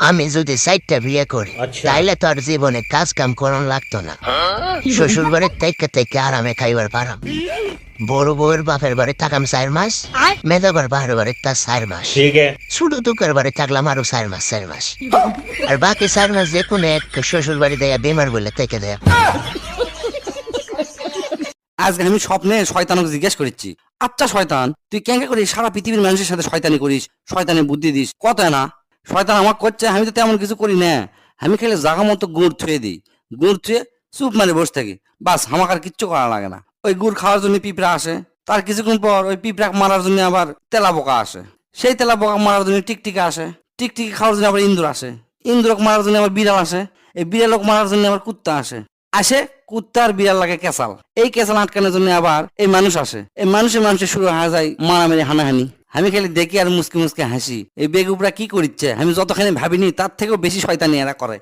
আমি যদি সাইডটা বিয়ে করি আচ্ছা। তাইলে তো আর জীবনে কাজ কাম করন লাগতো না। হ্যাঁ? শ্বশুর বাড়ির তাইকে তাইকে আরামে খাইবার পারাম। বড় বউয়ের বাপের বাড়ি থাকাম চার মাস মেধাবার বাহার বাড়ির তার চার মাস। ছোট দুঃখের বাড়ি থাকলাম আরও চার মাস চার মাস। আর বাকি চার মাস যে কোনো এক শ্বশুর বাড়ি দেয়া বেমার বলে তাইকে দেয়া। আজকে আমি স্বপ্নে শয়তানকে জিজ্ঞেস করেছি আচ্ছা শয়তান তুই কেন করিস সারা পৃথিবীর মানুষের সাথে শয়তানি করিস শয়তানে বুদ্ধি দিস কত না শয়তান আমার করছে, আমি তো তেমন কিছু করি না। আমি খেলে জাগা মতো গুড় থুয়ে দিই। গুড় থুয়ে চুপ মানে বসে থাকি। বাস, আমাকে আর কিচ্ছু করা লাগে না। ওই গুড় খাওয়ার জন্য পিঁপড়া আসে। তার কিছুক্ষণ পর ওই পিঁপড়া মারার জন্য আবার তেলা পোকা আসে। সেই তেলা পোকা মারার জন্য টিকটিকা আসে। টিকটিকি খাওয়ার জন্য আবার ইন্দুর আসে। ইন্দুরক মারার জন্য আবার বিড়াল আসে। এই বিড়ালক মারার জন্য আবার কুত্তা আসে। আসে কুত্তার বিড়াল লাগে কেসাল এই কেসাল আটকানোর জন্য আবার এই মানুষ আসে। এই মানুষের মানুষের শুরু হয়ে যায় মারামারি, হানাহানি। আমি খালি দেখি আর মুসকে মুসকে হাসি। এই বেগুপরা কি করিচ্ছে? আমি যতখানি ভাবিনি, তার থেকেও বেশি শয়তানি এরা করে।